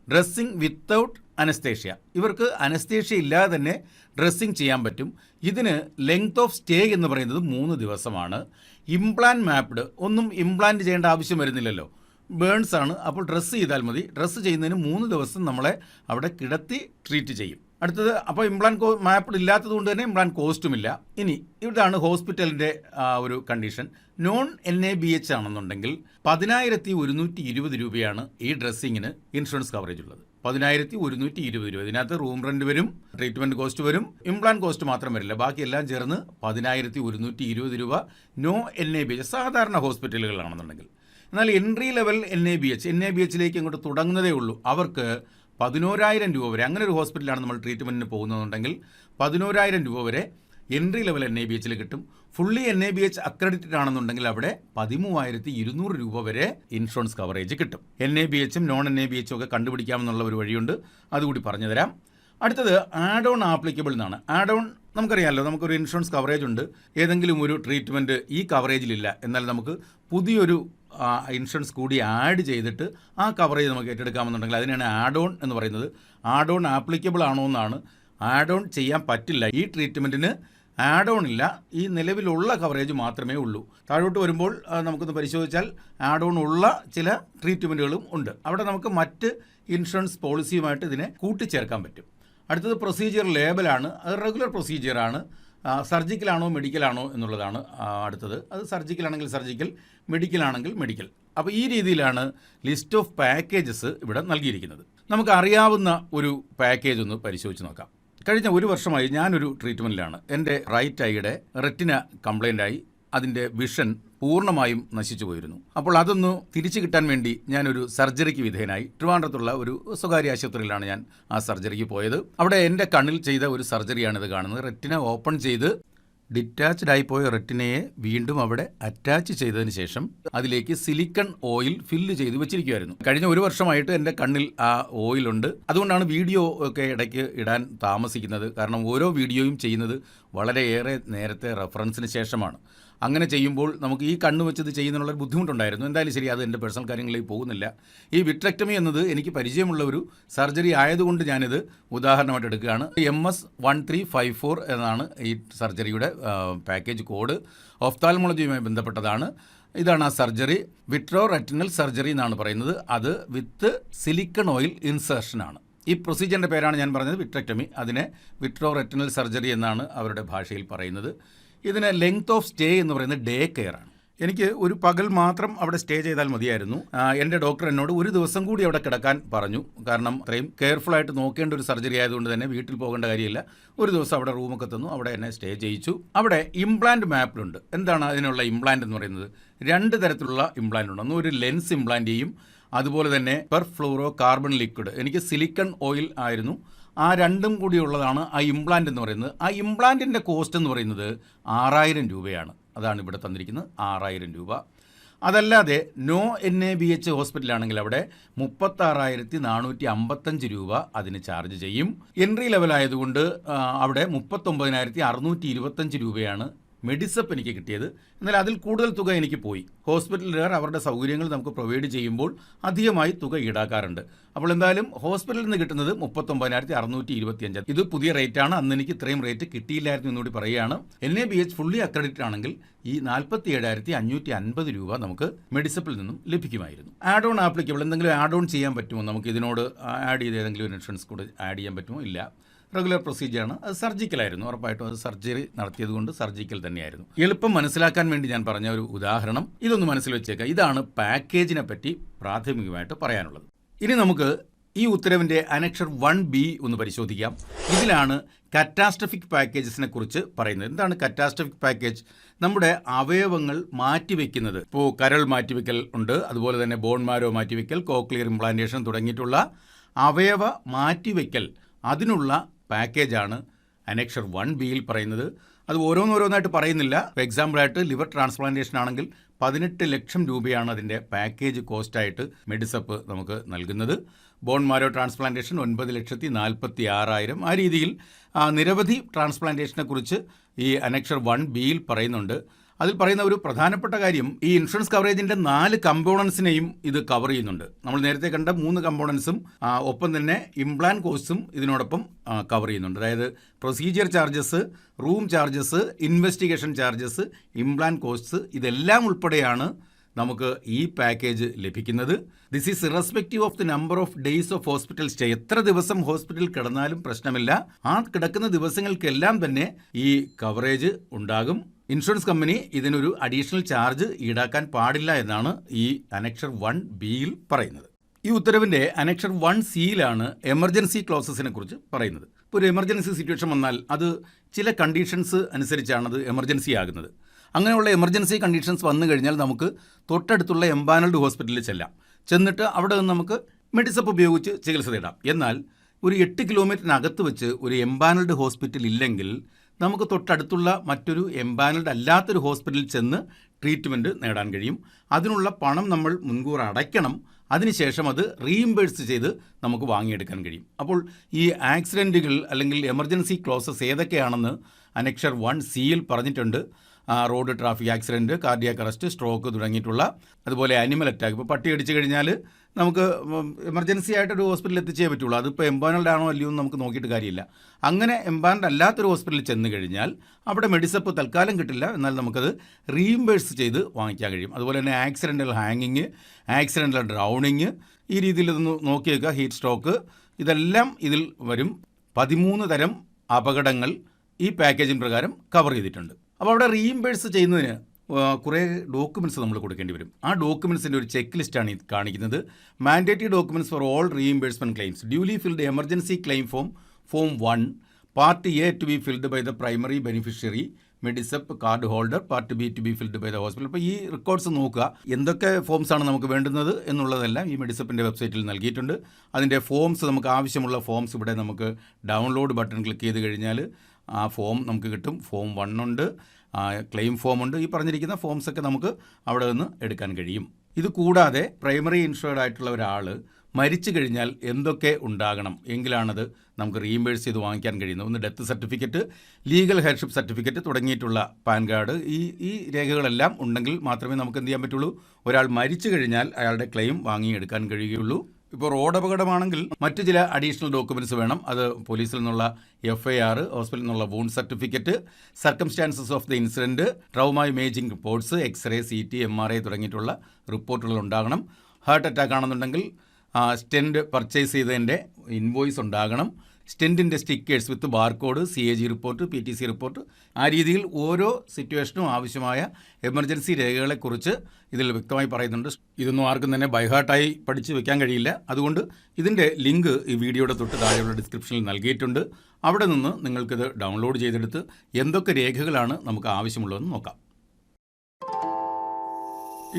Dressing without anaesthesia. ഇവർക്ക് അനസ്തേഷ്യ ഇല്ലാതെ തന്നെ ഡ്രസ്സിങ് ചെയ്യാൻ പറ്റും. ഇതിന് ലെങ്ത് ഓഫ് സ്റ്റേ എന്ന് പറയുന്നത് മൂന്ന് ദിവസമാണ്. ഇംപ്ലാന്റ് മാപ്ഡ് ഒന്നും ഇംപ്ലാന്റ് ചെയ്യേണ്ട ആവശ്യം വരുന്നില്ലല്ലോ. ബേൺസ് ആണ് അപ്പോൾ ഡ്രസ്സ് ചെയ്താൽ മതി. ഡ്രസ്സ് ചെയ്യുന്നതിന് മൂന്ന് ദിവസം നമ്മളെ അവിടെ കിടത്തി ട്രീറ്റ് ചെയ്യും. അടുത്തത് അപ്പോൾ ഇംപ്ലാന്റ് കോ മാപ്ഡ് ഇല്ലാത്തത് കൊണ്ട് തന്നെ ഇംപ്ലാന്റ് കോസ്റ്റും ഇല്ല. ഇനി ഇവിടാണ് ഹോസ്പിറ്റലിന്റെ ഒരു condition. Non N A B H ആണെന്നുണ്ടെങ്കിൽ പതിനായിരത്തി ഒരുന്നൂറ്റി ഇരുപത് രൂപയാണ് ഈ ഡ്രസ്സിങ്ങിന് ഇൻഷുറൻസ് കവറേജ് ഉള്ളത്. പതിനായിരത്തി ഒരുന്നൂറ്റി ഇരുപത് രൂപ. ഇതിനകത്ത് റൂം റെന്റ് വരും ട്രീറ്റ്മെന്റ് കോസ്റ്റ് വരും ഇംപ്ലാന്റ് കോസ്റ്റ് മാത്രം വരില്ല. ബാക്കി എല്ലാം ചേർന്ന് പതിനായിരത്തി ഒരുന്നൂറ്റി ഇരുപത് രൂപ. No N A B H സാധാരണ ഹോസ്പിറ്റലുകളാണെന്നുണ്ടെങ്കിൽ എന്നാൽ entry level N A B H N A B എച്ചിലേക്ക് അങ്ങോട്ട് തുടങ്ങുന്നതേ ഉള്ളൂ. അവർക്ക് പതിനോരായിരം രൂപ വരെ അങ്ങനെ ഒരു ഹോസ്പിറ്റലാണ് നമ്മൾ ട്രീറ്റ്മെന്റിന് പോകുന്നതെന്നുണ്ടെങ്കിൽ പതിനോരായിരം രൂപ വരെ entry level N A B എച്ചിൽ കിട്ടും. Fully N A B H accredited ആണെന്നുണ്ടെങ്കിൽ അവിടെ പതിമൂവായിരത്തി ഇരുന്നൂറ് രൂപ വരെ ഇൻഷുറൻസ് കവറേജ് കിട്ടും. എൻ എ ബി എച്ചും നോൺ എൻ എ ബി എച്ചും ഒക്കെ കണ്ടുപിടിക്കാമെന്നുള്ള ഒരു വഴിയുണ്ട്. അതുകൂടി പറഞ്ഞുതരാം അടുത്തത് ആഡ് ഓൺ ആപ്ലിക്കബിൾ എന്നാണ്. ആഡ് ഓൺ നമുക്കറിയാമല്ലോ നമുക്കൊരു ഇൻഷുറൻസ് കവറേജ് ഉണ്ട്. ഏതെങ്കിലും ഒരു ട്രീറ്റ്മെന്റ് ഈ കവറേജിലില്ല എന്നാൽ നമുക്ക് പുതിയൊരു ഇൻഷുറൻസ് കൂടി ആഡ് ചെയ്തിട്ട് ആ കവറേജ് നമുക്ക് ഏറ്റെടുക്കാമെന്നുണ്ടെങ്കിൽ അതിനാണ് ആഡ് ഓൺ എന്ന് പറയുന്നത്. ആഡ് ഓൺ ആപ്ലിക്കബിൾ ആണോ എന്നാണ്. ആഡ് ഓൺ ചെയ്യാൻ പറ്റില്ല. ഈ ട്രീറ്റ്മെന്റിന് ആഡ് ഓൺ ഇല്ല. ഈ നിലവിലുള്ള കവറേജ് മാത്രമേ ഉള്ളൂ. താഴോട്ട് വരുമ്പോൾ നമുക്കൊന്ന് പരിശോധിച്ചാൽ ആഡ് ഓൺ ഉള്ള ചില ട്രീറ്റ്മെന്റുകളും ഉണ്ട്. അവിടെ നമുക്ക് മറ്റ് ഇൻഷുറൻസ് പോളിസിയുമായിട്ട് ഇതിനെ കൂട്ടിച്ചേർക്കാൻ പറ്റും. അടുത്തത് പ്രൊസീജിയർ ലേബലാണ് അത് റെഗുലർ പ്രൊസീജിയറാണ് സർജിക്കലാണോ മെഡിക്കലാണോ എന്നുള്ളതാണ് അടുത്തത്. അത് സർജിക്കലാണെങ്കിൽ സർജിക്കൽ മെഡിക്കലാണെങ്കിൽ മെഡിക്കൽ അപ്പോൾ ഈ രീതിയിലാണ് ലിസ്റ്റ് ഓഫ് പാക്കേജസ് ഇവിടെ നൽകിയിരിക്കുന്നത്. നമുക്ക് അറിയാവുന്ന ഒരു പാക്കേജ് ഒന്ന് പരിശോധിച്ച് നോക്കാം. കഴിഞ്ഞ ഒരു വർഷമായി ഞാനൊരു ട്രീറ്റ്മെന്റിലാണ് എന്റെ റൈറ്റ് ഐയുടെ റെറ്റിന കംപ്ലൈന്റായി അതിന്റെ വിഷൻ പൂർണമായും നശിച്ചു പോയിരുന്നു. അപ്പോൾ അതൊന്ന് തിരിച്ചു കിട്ടാൻ വേണ്ടി ഞാനൊരു സർജറിക്ക് വിധേയനായി ട്രിവാൻഡ്രത്തുള്ള ഒരു സ്വകാര്യ ആശുപത്രിയിലാണ് ഞാൻ ആ സർജറിക്ക് പോയത്. അവിടെ എന്റെ കണ്ണിൽ ചെയ്ത ഒരു സർജറിയാണ് ഇത് കാണുന്നത്. റെറ്റിന ഓപ്പൺ ചെയ്ത് ഡിറ്റാച്ച്ഡ് ആയിപ്പോയ റെറ്റിനയെ വീണ്ടും അവിടെ അറ്റാച്ച് ചെയ്തതിന് ശേഷം അതിലേക്ക് സിലിക്കൺ ഓയിൽ ഫില്ല് ചെയ്ത് വെച്ചിരിക്കുമായിരുന്നു കഴിഞ്ഞ ഒരു വർഷമായിട്ട് എന്റെ കണ്ണിൽ ആ ഓയിലുണ്ട് അതുകൊണ്ടാണ് വീഡിയോ ഒക്കെ ഇടയ്ക്ക് ഇടാൻ താമസിക്കുന്നത്. കാരണം ഓരോ വീഡിയോയും ചെയ്യുന്നത് വളരെയേറെ നേരത്തെ റെഫറൻസിന് ശേഷമാണ്. അങ്ങനെ ചെയ്യുമ്പോൾ നമുക്ക് ഈ കണ്ണ് വെച്ചത് ചെയ്യുന്നതിനുള്ള ഒരു ബുദ്ധിമുട്ടുണ്ടായിരുന്നു. എന്തായാലും ശരി അത് എന്റെ പേഴ്സണൽ കാര്യങ്ങളിലേക്ക് പോകുന്നില്ല. ഈ വിട്രക്ടമി എന്നത് എനിക്ക് പരിചയമുള്ള ഒരു സർജറി ആയതുകൊണ്ട് ഞാനിത് ഉദാഹരണമായിട്ട് എടുക്കുകയാണ്. M S one three five four എന്നാണ് ഈ സർജറിയുടെ പാക്കേജ് കോഡ്. ഓഫ്താൽമോളജിയുമായി ബന്ധപ്പെട്ടതാണ്. ഇതാണ് ആ സർജറി. വിട്രോ റെറ്റിനൽ സർജറി എന്നാണ് പറയുന്നത്. അത് വിത്ത് സിലിക്കൺ ഓയിൽ ഇൻസേർഷനാണ് ഈ പ്രൊസീജിയറിന്റെ പേരാണ് ഞാൻ പറഞ്ഞത് വിട്രക്ടമി. അതിനെ വിട്രോ റെറ്റിനൽ സർജറി എന്നാണ് അവരുടെ ഭാഷയിൽ പറയുന്നത്. ഇതിന് ലെങ്ത് ഓഫ് സ്റ്റേ എന്ന് പറയുന്നത് ഡേ കെയർ ആണ്. എനിക്ക് ഒരു പകൽ മാത്രം അവിടെ സ്റ്റേ ചെയ്താൽ മതിയായിരുന്നു. എന്റെ ഡോക്ടർ എന്നോട് ഒരു ദിവസം കൂടി അവിടെ കിടക്കാൻ പറഞ്ഞു. കാരണം അത്രയും കെയർഫുൾ ആയിട്ട് നോക്കേണ്ട ഒരു സർജറി ആയതുകൊണ്ട് തന്നെ വീട്ടിൽ പോകേണ്ട കാര്യമില്ല. ഒരു ദിവസം അവിടെ റൂമൊക്കെ തന്നു. അവിടെ എന്നെ സ്റ്റേ ചെയ്യിച്ചു. അവിടെ ഇംപ്ലാന്റ് മാപ്പിലുണ്ട് എന്താണ് അതിനുള്ള ഇംപ്ലാന്റ് എന്ന് പറയുന്നത്? രണ്ട് തരത്തിലുള്ള ഇംപ്ലാന്റ് ഉണ്ട്. ഒന്ന് ഒരു ലെൻസ് ഇംപ്ലാന്റ് ചെയ്യും. അതുപോലെ തന്നെ പെർ ഫ്ലോറോ കാർബൺ ലിക്വിഡ് എനിക്ക് സിലിക്കൺ ഓയിൽ ആയിരുന്നു. ആ രണ്ടും കൂടിയുള്ളതാണ് ആ ഇംപ്ലാന്റ് എന്ന് പറയുന്നത്. ആ ഇംപ്ലാന്റിന്റെ കോസ്റ്റ് എന്ന് പറയുന്നത് ആറായിരം രൂപയാണ്. അതാണ് ഇവിടെ തന്നിരിക്കുന്നത് ആറായിരം രൂപ. അതല്ലാതെ no N A B H ഹോസ്പിറ്റലാണെങ്കിൽ അവിടെ മുപ്പത്താറായിരത്തി നാനൂറ്റി അമ്പത്തഞ്ച് രൂപ അതിന് ചാർജ് ചെയ്യും. എൻട്രി ലെവൽ ആയതുകൊണ്ട് അവിടെ മുപ്പത്തൊമ്പതിനായിരത്തി അറുന്നൂറ്റി ഇരുപത്തഞ്ച് രൂപയാണ് മെഡിസപ്പ് എനിക്ക് കിട്ടിയത്. എന്നാൽ അതിൽ കൂടുതൽ തുക എനിക്ക് പോയി. ഹോസ്പിറ്റലുകാർ അവരുടെ സൗകര്യങ്ങൾ നമുക്ക് പ്രൊവൈഡ് ചെയ്യുമ്പോൾ അധികമായി തുക ഈടാക്കാറുണ്ട്. അപ്പോൾ എന്തായാലും ഹോസ്പിറ്റലിൽ നിന്ന് കിട്ടുന്നത് മുപ്പത്തൊമ്പതിനായിരത്തി അറുന്നൂറ്റി ഇരുപത്തിയഞ്ച് ഇത് പുതിയ റേറ്റ് ആണ് അന്ന് എനിക്ക് ഇത്രയും റേറ്റ് കിട്ടിയില്ലായിരുന്നു എന്നുകൂടി പറയുകയാണ്. N A B H fully accredit ആണെങ്കിൽ ഈ നാൽപ്പത്തി ഏഴായിരത്തി അഞ്ഞൂറ്റി അൻപത് രൂപ നമുക്ക് മെഡിസപ്പിൽ നിന്നും ലഭിക്കുമായിരുന്നു. ആഡ് ഓൺ ആപ്ലിക്കബിൾ എന്തെങ്കിലും ആഡ് ഓൺ ചെയ്യാൻ പറ്റുമോ? നമുക്ക് ഇതിനോട് ആഡ് ചെയ്ത് ഏതെങ്കിലും ഒരു ഇൻഷുറൻസ് കൂടെ ആഡ് ചെയ്യാൻ പറ്റുമോ? ഇല്ല. റെഗുലർ പ്രൊസീജിയറാണ്. അത് സർജിക്കലായിരുന്നു. ഉറപ്പായിട്ടും അത് സർജറി നടത്തിയത് കൊണ്ട് സർജിക്കൽ തന്നെയായിരുന്നു. എളുപ്പം മനസ്സിലാക്കാൻ വേണ്ടി ഞാൻ പറഞ്ഞ ഒരു ഉദാഹരണം ഇതൊന്ന് മനസ്സിൽ വെച്ചേക്കാം. ഇതാണ് പാക്കേജിനെ പറ്റി പ്രാഥമികമായിട്ട് പറയാനുള്ളത്. ഇനി നമുക്ക് ഈ ഉത്തരവിന്റെ അനക്ഷർ വൺ ബി ഒന്ന് പരിശോധിക്കാം. ഇതിലാണ് കറ്റാസ്ട്രഫിക് പാക്കേജസിനെ കുറിച്ച് പറയുന്നത്. എന്താണ് കറ്റാസ്ട്രഫിക് പാക്കേജ്? നമ്മുടെ അവയവങ്ങൾ മാറ്റിവെക്കുന്നത്. ഇപ്പോൾ കരൾ മാറ്റിവെക്കൽ ഉണ്ട്. അതുപോലെ തന്നെ ബോൺ മാരോ മാറ്റിവെക്കൽ കോക്ലിയർ ഇംപ്ലാന്റേഷൻ തുടങ്ങിയിട്ടുള്ള അവയവ മാറ്റിവെക്കൽ. അതിനുള്ള പാക്കേജാണ് അനക്ഷർ വൺ ബിയിൽ പറയുന്നത്. അത് ഓരോന്നോരോന്നായിട്ട് പറയുന്നില്ല. ഇപ്പോൾ എക്സാമ്പിളായിട്ട് ലിവർ ട്രാൻസ്പ്ലാന്റേഷൻ ആണെങ്കിൽ പതിനെട്ട് ലക്ഷം രൂപയാണ് അതിന്റെ പാക്കേജ് കോസ്റ്റായിട്ട് മെഡിസപ്പ് നമുക്ക് നൽകുന്നത്. ബോൺ മാരോ ട്രാൻസ്പ്ലാന്റേഷൻ ഒൻപത് ലക്ഷത്തി നാൽപ്പത്തി ആറായിരം. ആ രീതിയിൽ നിരവധി ട്രാൻസ്പ്ലാന്റേഷനെക്കുറിച്ച് ഈ അനക്ഷർ വൺ ബിയിൽ പറയുന്നുണ്ട്. അതിൽ പറയുന്ന ഒരു പ്രധാനപ്പെട്ട കാര്യം ഈ ഇൻഷുറൻസ് കവറേജിന്റെ നാല് കമ്പോണൻസിനെയും ഇത് കവർ ചെയ്യുന്നുണ്ട്. നമ്മൾ നേരത്തെ കണ്ട മൂന്ന് കമ്പോണൻസും ഒപ്പം തന്നെ ഇംപ്ലാൻ കോസ്റ്റും ഇതിനോടൊപ്പം കവർ ചെയ്യുന്നുണ്ട്. അതായത് procedure charges room charges investigation charges implant costs ഇതെല്ലാം ഉൾപ്പെടെയാണ് നമുക്ക് ഈ പാക്കേജ് ലഭിക്കുന്നത്. This is irrespective of the number of days of hospital stay എത്ര ദിവസം ഹോസ്പിറ്റലിൽ കിടന്നാലും പ്രശ്നമില്ല. ആ കിടക്കുന്ന ദിവസങ്ങൾക്കെല്ലാം തന്നെ ഈ കവറേജ് ഉണ്ടാകും. ഇൻഷുറൻസ് കമ്പനി ഇതിനൊരു അഡീഷണൽ ചാർജ് ഈടാക്കാൻ പാടില്ല എന്നാണ് ഈ അനക്ഷർ വൺ ബിയിൽ പറയുന്നത്. ഈ ഉത്തരവിന്റെ അനക്ഷർ വൺ സിയിലാണ് എമർജൻസി ക്ലോസസിനെ കുറിച്ച് പറയുന്നത്. ഇപ്പോൾ ഒരു എമർജൻസി സിറ്റുവേഷൻ വന്നാൽ അത് ചില കണ്ടീഷൻസ് അനുസരിച്ചാണത് എമർജൻസി ആകുന്നത്. അങ്ങനെയുള്ള എമർജൻസി കണ്ടീഷൻസ് വന്നു കഴിഞ്ഞാൽ നമുക്ക് തൊട്ടടുത്തുള്ള എംബാനൽഡ് ഹോസ്പിറ്റലിൽ ചെല്ലാം. ചെന്നിട്ട് അവിടെ നിന്ന് നമുക്ക് മെഡിസപ്പ് ഉപയോഗിച്ച് ചികിത്സ തേടാം. എന്നാൽ ഒരു എട്ട് കിലോമീറ്ററിനകത്ത് വെച്ച് ഒരു എംബാനൽഡ് ഹോസ്പിറ്റൽ ഇല്ലെങ്കിൽ നമുക്ക് തൊട്ടടുത്തുള്ള മറ്റൊരു എംബാനൽഡ് അല്ലാത്തൊരു ഹോസ്പിറ്റലിൽ ചെന്ന് ട്രീറ്റ്മെന്റ് നേടാൻ കഴിയും. അതിനുള്ള പണം നമ്മൾ മുൻകൂർ അടയ്ക്കണം. അതിനുശേഷം അത് റീഇംബേഴ്സ് ചെയ്ത് നമുക്ക് വാങ്ങിയെടുക്കാൻ കഴിയും. അപ്പോൾ ഈ ആക്സിഡന്റുകൾ അല്ലെങ്കിൽ എമർജൻസി ക്ലോസസ് ഏതൊക്കെയാണെന്ന് അനക്ഷർ വൺ സിയിൽ പറഞ്ഞിട്ടുണ്ട്. Road traffic accident cardiac arrest stroke തുടങ്ങിയിട്ടുള്ള അതുപോലെ അനിമൽ അറ്റാക്ക് ഇപ്പോൾ പട്ടി അടിച്ചു കഴിഞ്ഞാൽ നമുക്ക് എമർജൻസി ആയിട്ട് ഒരു ഹോസ്പിറ്റലിൽ എത്തിച്ചേ പറ്റുള്ളൂ. അതിപ്പോൾ എംബാനൽഡ് ആണോ അല്ലയോ എന്ന് നമുക്ക് നോക്കിയിട്ട് കാര്യമില്ല. അങ്ങനെ എംപാനൽഡ് അല്ലാത്തൊരു ഹോസ്പിറ്റലിൽ ചെന്ന് കഴിഞ്ഞാൽ അവിടെ മെഡിസപ്പ് തൽക്കാലം കിട്ടില്ല. എന്നാൽ നമുക്കത് റീഇംബേഴ്സ് ചെയ്ത് വാങ്ങിക്കാൻ കഴിയും. അതുപോലെ തന്നെ ആക്സിഡന്റൽ ഹാങ്ങിങ് ആക്സിഡന്റൽ ഡ്രൗണിങ് ഈ രീതിയിൽ ഇതൊന്ന് നോക്കിയേക്കുക ഹീറ്റ് സ്ട്രോക്ക് ഇതെല്ലാം ഇതിൽ വരും. പതിമൂന്ന് തരം അപകടങ്ങൾ ഈ പാക്കേജിൻ പ്രകാരം കവർ ചെയ്തിട്ടുണ്ട്. അപ്പോൾ അവിടെ റീഇംബേഴ്സ് ചെയ്യുന്നതിന് കുറേ ഡോക്യുമെന്റ്സ് നമ്മൾ കൊടുക്കേണ്ടി വരും. ആ ഡോക്യുമെന്റ്സിന്റെ ഒരു ചെക്ക് ലിസ്റ്റാണ് ഇത് കാണിക്കുന്നത്. Mandatory documents for all reimbursement claims duly filled emergency claim form form one part A two B filled by the primary beneficiary Medisep card holder part B two B filled by the hospital അപ്പോൾ ഈ records നോക്കുക. എന്തൊക്കെ forms ആണ് നമുക്ക് വേണ്ടുന്നത് എന്നുള്ളതെല്ലാം ഈ മെഡിസപ്പിന്റെ വെബ്സൈറ്റിൽ നൽകിയിട്ടുണ്ട്. അതിന്റെ ഫോംസ് നമുക്ക് ആവശ്യമുള്ള ഫോംസ് ഇവിടെ നമുക്ക് ഡൗൺലോഡ് ബട്ടൺ ക്ലിക്ക് ചെയ്ത് കഴിഞ്ഞാൽ ആ ഫോം നമുക്ക് കിട്ടും. ഫോം വൺ ഉണ്ട്. ക്ലെയിം ഫോം ഉണ്ട് ഈ പറഞ്ഞിരിക്കുന്ന ഫോംസ് ഒക്കെ നമുക്ക് അവിടെ നിന്ന് എടുക്കാൻ കഴിയും. ഇത് കൂടാതെ പ്രൈമറി ഇൻഷുർഡ് ആയിട്ടുള്ള ഒരാൾ മരിച്ചു കഴിഞ്ഞാൽ എന്തൊക്കെ ഉണ്ടാകണം? എങ്കിലാണത് നമുക്ക് റീഇംബേഴ്സ് ചെയ്ത് വാങ്ങിക്കാൻ കഴിയുന്നത്. ഒന്ന് death certificate legal heirship certificate തുടങ്ങിയിട്ടുള്ള പാൻ കാർഡ്. ഈ ഈ രേഖകളെല്ലാം ഉണ്ടെങ്കിൽ മാത്രമേ നമുക്ക് എന്ത് ചെയ്യാൻ പറ്റുള്ളൂ? ഒരാൾ മരിച്ചു കഴിഞ്ഞാൽ അയാളുടെ ക്ലെയിം വാങ്ങിയെടുക്കാൻ കഴിയുകയുള്ളൂ. ഇപ്പോൾ റോഡ് അപകടമാണെങ്കിൽ മറ്റു ചില അഡീഷണൽ ഡോക്യുമെന്റ്സ് വേണം. അത് പോലീസിൽ നിന്നുള്ള എഫ് ഐ ആർ ഹോസ്പിറ്റലിൽ നിന്നുള്ള wound certificate circumstances of the incident trauma imaging reports X-ray C T M R I തുടങ്ങിയിട്ടുള്ള റിപ്പോർട്ടുകൾ ഉണ്ടാകണം. ഹാർട്ട് അറ്റാക്ക് ആണെന്നുണ്ടെങ്കിൽ സ്റ്റെൻഡ് പർച്ചേസ് ചെയ്തതിന്റെ ഇൻവോയ്സ് ഉണ്ടാകണം. സ്റ്റെന്റിന്റെ stickers with barcode C A G report P T C report. ആ രീതിയിൽ ഓരോ സിറ്റുവേഷനും ആവശ്യമായ എമർജൻസി രേഖകളെക്കുറിച്ച് ഇതിൽ വ്യക്തമായി പറയുന്നുണ്ട്. ഇതൊന്നും ആർക്കും തന്നെ ബൈഹാർട്ടായി പഠിച്ച് വെക്കാൻ കഴിയില്ല. അതുകൊണ്ട് ഇതിന്റെ ലിങ്ക് ഈ വീഡിയോയുടെ തൊട്ട് താഴെയുള്ള ഡിസ്ക്രിപ്ഷനിൽ നൽകിയിട്ടുണ്ട്. അവിടെ നിന്ന് നിങ്ങൾക്കിത് ഡൗൺലോഡ് ചെയ്തെടുത്ത് എന്തൊക്കെ രേഖകളാണ് നമുക്ക് ആവശ്യമുള്ളതെന്ന് നോക്കാം.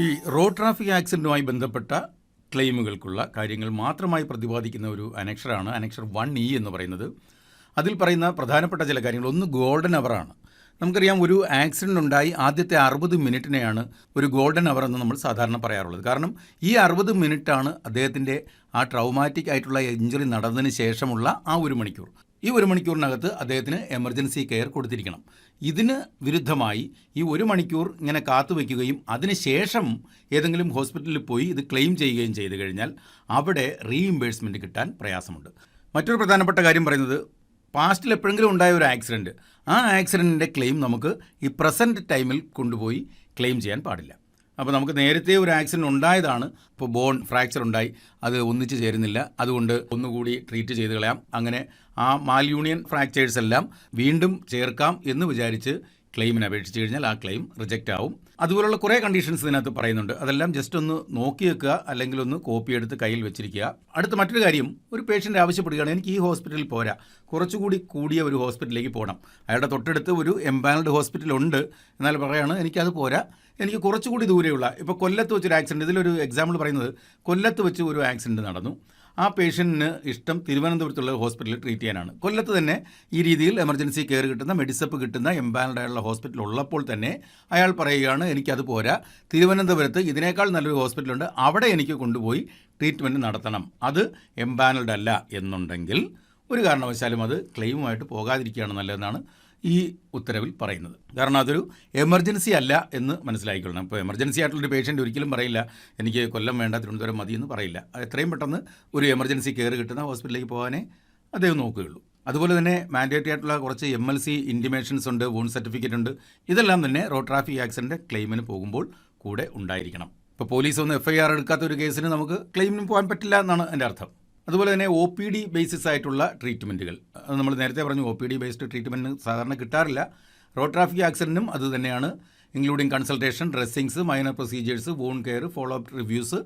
ഈ റോഡ് ട്രാഫിക് ആക്സിഡന്റുമായി ബന്ധപ്പെട്ട ക്ലെയിമുകൾക്കുള്ള കാര്യങ്ങൾ മാത്രമായി പ്രതിപാദിക്കുന്ന ഒരു അനക്ഷറാണ് അനക്ഷർ വൺ ഇ എന്ന് പറയുന്നത്. അതിൽ പറയുന്ന പ്രധാനപ്പെട്ട ചില കാര്യങ്ങൾ. ഒന്ന് ഗോൾഡൻ അവറാണ് നമുക്കറിയാം ഒരു ആക്സിഡന്റ് ഉണ്ടായി ആദ്യത്തെ അറുപത് മിനിറ്റിനെയാണ് ഒരു ഗോൾഡൻ അവർ എന്ന് നമ്മൾ സാധാരണ പറയാറുള്ളത്. കാരണം ഈ അറുപത് മിനിറ്റാണ് അദ്ദേഹത്തിന്റെ ആ ട്രൗമാറ്റിക് ആയിട്ടുള്ള ഇഞ്ചുറി നടന്നതിന് ശേഷമുള്ള ആ ഒരു മണിക്കൂർ. ഈ ഒരു മണിക്കൂറിനകത്ത് അദ്ദേഹത്തിന് എമർജൻസി കെയർ കൊടുത്തിരിക്കണം. ഇതിന് വിരുദ്ധമായി ഈ ഒരു മണിക്കൂർ ഇങ്ങനെ കാത്തു വയ്ക്കുകയും അതിനുശേഷം ഏതെങ്കിലും ഹോസ്പിറ്റലിൽ പോയി ഇത് ക്ലെയിം ചെയ്യുകയും ചെയ്തു കഴിഞ്ഞാൽ അവിടെ റീഇംബേഴ്സ്മെന്റ് കിട്ടാൻ പ്രയാസമുണ്ട്. മറ്റൊരു പ്രധാനപ്പെട്ട കാര്യം പറയുന്നത് പാസ്റ്റിൽ എപ്പോഴെങ്കിലും ഉണ്ടായ ഒരു ആക്സിഡന്റ് ആ ആക്സിഡന്റിന്റെ ക്ലെയിം നമുക്ക് ഈ പ്രസന്റ് ടൈമിൽ കൊണ്ടുപോയി ക്ലെയിം ചെയ്യാൻ പാടില്ല. അപ്പോൾ നമുക്ക് നേരത്തെ ഒരു ആക്സിഡന്റ് ഉണ്ടായതാണ് ഇപ്പോൾ ബോൺ ഫ്രാക്ചർ ഉണ്ടായി. അത് ഒന്നിച്ച് ചേരുന്നില്ല. അതുകൊണ്ട് ഒന്നുകൂടി ട്രീറ്റ് ചെയ്ത് കളയാം. അങ്ങനെ ആ മാൽ യൂണിയൻ ഫ്രാക്ചേഴ്സ് എല്ലാം വീണ്ടും ചേർക്കാം എന്ന് വിചാരിച്ച് ക്ലെയിമിന് അപേക്ഷിച്ച് കഴിഞ്ഞാൽ ആ ക്ലെയിം റിജക്റ്റ് ആവും. അതുപോലുള്ള കുറേ കണ്ടീഷൻസ് ഇതിനകത്ത് പറയുന്നുണ്ട്. അതെല്ലാം ജസ്റ്റ് ഒന്ന് നോക്കി വെക്കുക അല്ലെങ്കിൽ ഒന്ന് കോപ്പി എടുത്ത് കയ്യിൽ വെച്ചിരിക്കുക. അടുത്ത മറ്റൊരു കാര്യം ഒരു പേഷ്യന്റ് ആവശ്യപ്പെടുകയാണ് എനിക്ക് ഈ ഹോസ്പിറ്റലിൽ പോരാ. കുറച്ചുകൂടി കൂടിയ ഒരു ഹോസ്പിറ്റലിലേക്ക് പോകണം അയാളുടെ തൊട്ടടുത്ത് ഒരു എംപാനൽഡ് ഹോസ്പിറ്റൽ ഉണ്ട് എന്നാൽ പറയാണ് എനിക്കത് പോരാ. എനിക്ക് കുറച്ചുകൂടി ദൂരെയുള്ള ഇപ്പോൾ കൊല്ലത്ത് വെച്ചൊരു ആക്സിഡന്റ് ഇതിലൊരു എക്സാമ്പിൾ പറയുന്നത് കൊല്ലത്ത് വെച്ച് ഒരു ആക്സിഡന്റ് നടന്നു. ആ പേഷ്യന്റിന് ഇഷ്ടം തിരുവനന്തപുരത്തുള്ള ഹോസ്പിറ്റലിൽ ട്രീറ്റ് ചെയ്യാനാണ്. കൊല്ലത്ത് തന്നെ ഈ രീതിയിൽ എമർജൻസി കെയർ കിട്ടുന്ന മെഡിസപ്പ് കിട്ടുന്ന എംപാനൽഡ് ആയുള്ള ഹോസ്പിറ്റൽ ഉള്ളപ്പോൾ തന്നെ അയാൾ പറയുകയാണ് എനിക്കത് പോരാ. തിരുവനന്തപുരത്ത് ഇതിനേക്കാൾ നല്ലൊരു ഹോസ്പിറ്റലുണ്ട്. അവിടെ എനിക്ക് കൊണ്ടുപോയി ട്രീറ്റ്മെന്റ് നടത്തണം. അത് എംപാനൽഡ് അല്ല എന്നുണ്ടെങ്കിൽ ഒരു കാരണവശാലും അത് ക്ലെയിമുമായിട്ട് പോകാതിരിക്കുകയാണ് നല്ലതെന്നാണ് ഈ ഉത്തരവിൽ പറയുന്നത്. കാരണം അതൊരു എമർജൻസി അല്ല എന്ന് മനസ്സിലാക്കിക്കൊള്ളണം ഇപ്പോൾ എമർജൻസി ആയിട്ടുള്ളൊരു പേഷ്യന്റ് ഒരിക്കലും പറയില്ല എനിക്ക് കൊല്ലം വേണ്ട തിരുവനന്തപുരം മതി എന്ന് പറയില്ല. എത്രയും പെട്ടെന്ന് ഒരു എമർജൻസി കെയർ കിട്ടുന്ന ഹോസ്പിറ്റലിലേക്ക് പോകാനേ അദ്ദേഹം നോക്കുകയുള്ളൂ. അതുപോലെ തന്നെ മാൻഡേറ്ററി ആയിട്ടുള്ള കുറച്ച് എം എൽ സി ഇന്റിമേഷൻസ് ഉണ്ട് വോൺ സർട്ടിഫിക്കറ്റ് ഉണ്ട്. ഇതെല്ലാം തന്നെ റോഡ് ട്രാഫിക് ആക്സിഡന്റ് ക്ലെയിമിന് പോകുമ്പോൾ കൂടെ ഉണ്ടായിരിക്കണം. ഇപ്പോൾ പോലീസ് ഒന്ന് എഫ് ഐ ആർ എടുക്കാത്ത ഒരു കേസിന് നമുക്ക് ക്ലെയിമിന് പോകാൻ പറ്റില്ല എന്നാണ് എന്റെ അർത്ഥം. അതുപോലെ തന്നെ ഒ പി ഡി ബേസിസ് ആയിട്ടുള്ള ട്രീറ്റ്മെന്റുകൾ അത് നമ്മൾ നേരത്തെ പറഞ്ഞു O P D based treatment സാധാരണ കിട്ടാറില്ല. റോഡ് ട്രാഫിക് ആക്സിഡന്റും അത് തന്നെയാണ് including consultation dressings minor procedures wound care follow up reviews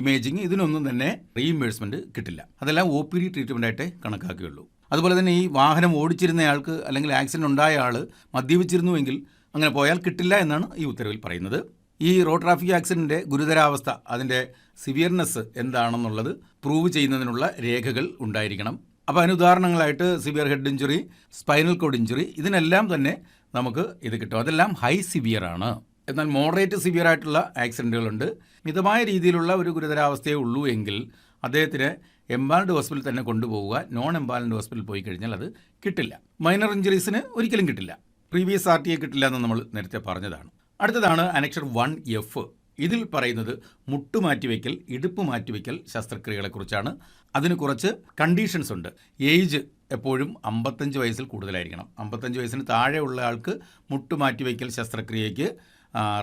imaging ഇതിനൊന്നും തന്നെ റീഇംബേഴ്സ്മെന്റ് കിട്ടില്ല. അതെല്ലാം ഒ പി ഡി ട്രീറ്റ്മെന്റ് ആയിട്ടേ കണക്കാക്കുകയുള്ളൂ. അതുപോലെ തന്നെ ഈ വാഹനം ഓടിച്ചിരുന്നയാൾക്ക് അല്ലെങ്കിൽ ആക്സിഡന്റ് ഉണ്ടായ ആൾ മദ്യപിച്ചിരുന്നുവെങ്കിൽ അങ്ങനെ പോയാൽ കിട്ടില്ല എന്നാണ് ഈ ഉത്തരവിൽ പറയുന്നത്. ഈ റോഡ് ട്രാഫിക് ആക്സിഡന്റെ ഗുരുതരാവസ്ഥ അതിന്റെ സിവിയർനെസ് എന്താണെന്നുള്ളത് പ്രൂവ് ചെയ്യുന്നതിനുള്ള രേഖകൾ ഉണ്ടായിരിക്കണം. അപ്പോൾ അതിന് ഉദാഹരണങ്ങളായിട്ട് severe head injury spinal cord injury ഇതിനെല്ലാം തന്നെ നമുക്ക് ഇത് കിട്ടും. അതെല്ലാം ഹൈ സിവിയർ ആണ്. എന്നാൽ മോഡറേറ്റ് സിവിയർ ആയിട്ടുള്ള ആക്സിഡന്റുകളുണ്ട് മിതമായ രീതിയിലുള്ള ഒരു ഗുരുതരാവസ്ഥയേ ഉള്ളൂ എങ്കിൽ അദ്ദേഹത്തിന് എംബാൽഡ് ഹോസ്പിറ്റലിൽ തന്നെ കൊണ്ടുപോവുക. നോൺ എംബാലൻഡ് ഹോസ്പിറ്റലിൽ പോയി കഴിഞ്ഞാൽ അത് കിട്ടില്ല. മൈനർ ഇഞ്ചുറീസിന് ഒരിക്കലും കിട്ടില്ല. പ്രീവിയസ് ആർ ടി എ കിട്ടില്ല എന്ന് നമ്മൾ നേരത്തെ പറഞ്ഞതാണ്. അടുത്തതാണ് അനക്ഷർ വൺ എഫ്. ഇതിൽ പറയുന്നത് മുട്ടുമാറ്റിവെക്കൽ ഇടുപ്പ് മാറ്റിവെക്കൽ ശസ്ത്രക്രിയകളെക്കുറിച്ചാണ്. അതിന് കുറച്ച് കണ്ടീഷൻസ് ഉണ്ട്. ഏജ് എപ്പോഴും അമ്പത്തഞ്ച് വയസ്സിൽ കൂടുതലായിരിക്കണം. അമ്പത്തഞ്ച് വയസ്സിന് താഴെയുള്ള ആൾക്ക് മുട്ടുമാറ്റിവെക്കൽ ശസ്ത്രക്രിയയ്ക്ക്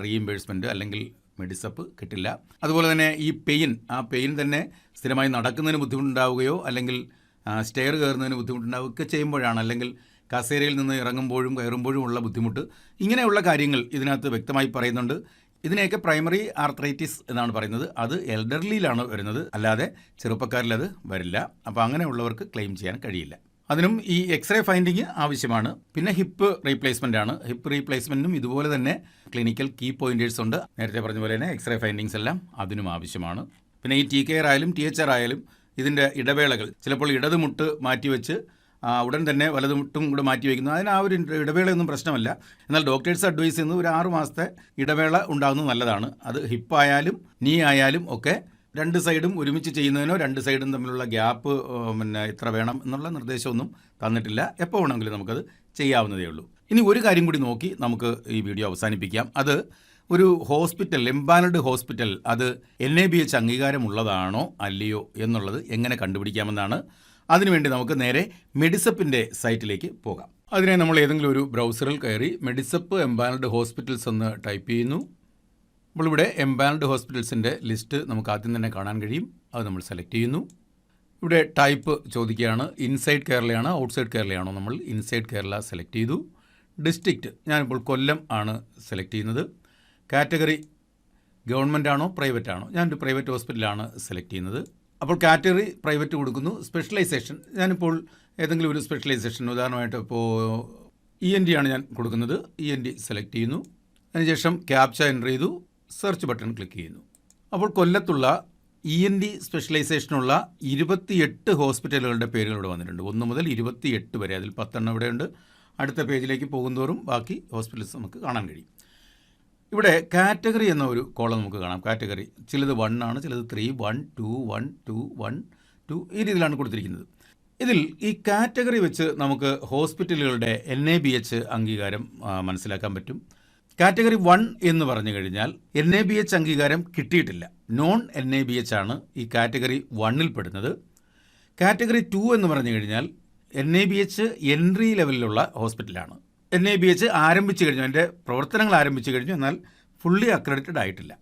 റീഇംബേഴ്സ്മെന്റ് അല്ലെങ്കിൽ മെഡിസപ്പ് കിട്ടില്ല. അതുപോലെ തന്നെ ഈ പെയിൻ ആ പെയിൻ തന്നെ സ്ഥിരമായി നടക്കുന്നതിന് ബുദ്ധിമുട്ടുണ്ടാവുകയോ അല്ലെങ്കിൽ സ്റ്റെയർ കയറുന്നതിന് ബുദ്ധിമുട്ടുണ്ടാവുകയൊക്കെ ചെയ്യുമ്പോഴാണ് അല്ലെങ്കിൽ കസേരയിൽ നിന്ന് ഇറങ്ങുമ്പോഴും കയറുമ്പോഴും ഉള്ള ബുദ്ധിമുട്ട്. ഇങ്ങനെയുള്ള കാര്യങ്ങൾ ഇതിനകത്ത് വ്യക്തമായി പറയുന്നുണ്ട്. ഇതിനെയൊക്കെ പ്രൈമറി ആർത്രൈറ്റിസ് എന്നാണ് പറയുന്നത്. അത് എൽഡർലിയിലാണ് വരുന്നത്. അല്ലാതെ ചെറുപ്പക്കാരിൽ അത് വരില്ല. അപ്പോൾ അങ്ങനെയുള്ളവർക്ക് ക്ലെയിം ചെയ്യാൻ കഴിയില്ല. അതിനും ഈ എക്സ്റേ ഫൈൻഡിങ് ആവശ്യമാണ്. പിന്നെ ഹിപ്പ് റീപ്ലേസ്മെന്റ് ആണ്. ഹിപ്പ് റീപ്ലേസ്മെന്റിനും ഇതുപോലെ തന്നെ ക്ലിനിക്കൽ കീ പോയിന്റേഴ്സ് ഉണ്ട്. നേരത്തെ പറഞ്ഞ പോലെ തന്നെ എക്സ്റേ ഫൈൻഡിങ്സ് എല്ലാം അതിനും ആവശ്യമാണ്. പിന്നെ ഈ ടി കെയർ ആയാലും ടി എച്ച് ആർ ആയാലും ഇതിന്റെ ഇടവേളകൾ. ചിലപ്പോൾ ഇടതുമുട്ട് മാറ്റിവെച്ച് ഉടൻ തന്നെ വലതുമുട്ടും കൂടെ മാറ്റി വയ്ക്കുന്നു. അതിന് ആ ഒരു ഇടവേളയൊന്നും പ്രശ്നമല്ല. എന്നാൽ ഡോക്ടേഴ്സ് അഡ്വൈസ് ചെയ്യുന്നത് ഒരു ആറു മാസത്തെ ഇടവേള ഉണ്ടാകുന്നത് നല്ലതാണ്. അത് ഹിപ്പായാലും നീ ആയാലും ഒക്കെ രണ്ട് സൈഡും ഒരുമിച്ച് ചെയ്യുന്നതിനോ രണ്ട് സൈഡും തമ്മിലുള്ള ഗ്യാപ്പ് പിന്നെ ഇത്ര വേണം എന്നുള്ള നിർദ്ദേശമൊന്നും തന്നിട്ടില്ല. എപ്പോൾ വേണമെങ്കിലും നമുക്കത് ചെയ്യാവുന്നതേ ഉള്ളൂ. ഇനി ഒരു കാര്യം കൂടി നോക്കി നമുക്ക് ഈ വീഡിയോ അവസാനിപ്പിക്കാം. അത് ഒരു ഹോസ്പിറ്റൽ എംബാനഡ് ഹോസ്പിറ്റൽ അത് എൻ എ ബി എച്ച് അംഗീകാരമുള്ളതാണോ അല്ലയോ എന്നുള്ളത് എങ്ങനെ കണ്ടുപിടിക്കാമെന്നാണ് അതിനുവേണ്ടി നമുക്ക് നേരെ മെഡിസപ്പിന്റെ സൈറ്റിലേക്ക് പോകാം. അതിനെ നമ്മൾ ഏതെങ്കിലും ഒരു ബ്രൗസറിൽ കയറി മെഡിസപ്പ് എംപാനഡ് ഹോസ്പിറ്റൽസ് എന്ന് ടൈപ്പ് ചെയ്യുന്നു. അപ്പോൾ ഇവിടെ എംപാനഡ് ഹോസ്പിറ്റൽസിന്റെ ലിസ്റ്റ് നമുക്ക് ആദ്യം തന്നെ കാണാൻ കഴിയും. അത് നമ്മൾ സെലക്ട് ചെയ്യുന്നു. ഇവിടെ ടൈപ്പ് ചോദിക്കുകയാണ് ഇൻസൈഡ് കേരളയാണോ ഔട്ട്സൈഡ് കേരളയാണോ നമ്മൾ ഇൻസൈഡ് കേരള സെലക്ട് ചെയ്തു. ഡിസ്ട്രിക്റ്റ് ഞാനിപ്പോൾ കൊല്ലം ആണ് സെലക്ട് ചെയ്യുന്നത്. കാറ്റഗറി ഗവൺമെന്റ് ആണോ പ്രൈവറ്റ് ആണോ ഞാനൊരു പ്രൈവറ്റ് ഹോസ്പിറ്റലാണ് സെലക്ട് ചെയ്യുന്നത്. അപ്പോൾ കാറ്റഗറി പ്രൈവറ്റ് കൊടുക്കുന്നു. സ്പെഷ്യലൈസേഷൻ. ഞാനിപ്പോൾ ഏതെങ്കിലും ഒരു സ്പെഷ്യലൈസേഷൻ ഉദാഹരണമായിട്ട് ഇപ്പോൾ ഇ എൻ ഡി ആണ് ഞാൻ കൊടുക്കുന്നത്. ഇ എൻ ഡി സെലക്ട് ചെയ്യുന്നു. അതിനുശേഷം ക്യാപ്ച എന്റർ ചെയ്തു. സെർച്ച് ബട്ടൺ ക്ലിക്ക് ചെയ്യുന്നു. അപ്പോൾ കൊല്ലത്തുള്ള ഇ എൻ ഡി സ്പെഷ്യലൈസേഷനുള്ള ഇരുപത്തിയെട്ട് ഹോസ്പിറ്റലുകളുടെ പേരുകൾ ഇവിടെ വന്നിട്ടുണ്ട്. ഒന്ന് മുതൽ ഇരുപത്തിയെട്ട് വരെ. അതിൽ പത്തെണ്ണം ഇവിടെയുണ്ട്. അടുത്ത പേജിലേക്ക് പോകുന്നതോറും ബാക്കി ഹോസ്പിറ്റൽസ് നമുക്ക് കാണാൻ കഴിയും. ഇവിടെ കാറ്റഗറി എന്ന ഒരു കോളം നമുക്ക് കാണാം. കാറ്റഗറി. ചിലത് വൺ ആണ് ചിലത് three one two one two one two ഈ രീതിയിലാണ് കൊടുത്തിരിക്കുന്നത്. ഇതിൽ ഈ കാറ്റഗറി വെച്ച് നമുക്ക് ഹോസ്പിറ്റലുകളുടെ എൻ എ ബി എച്ച് അംഗീകാരം മനസ്സിലാക്കാൻ പറ്റും. കാറ്റഗറി വൺ എന്ന് പറഞ്ഞു കഴിഞ്ഞാൽ എൻ എ ബി എച്ച് അംഗീകാരം കിട്ടിയിട്ടില്ല. Non N A B H ആണ് ഈ കാറ്റഗറി വണ്ണിൽ പെടുന്നത്. കാറ്റഗറി ടു എന്ന് പറഞ്ഞു കഴിഞ്ഞാൽ N A B H entry ലെവലിലുള്ള ഹോസ്പിറ്റലാണ്. എൻ എ ബി എച്ച് ആരംഭിച്ചു കഴിഞ്ഞു. അതിന്റെ പ്രവർത്തനങ്ങൾ ആരംഭിച്ചു കഴിഞ്ഞു. എന്നാൽ ഫുള്ളി അക്രഡിറ്റഡ് ആയിട്ടില്ല.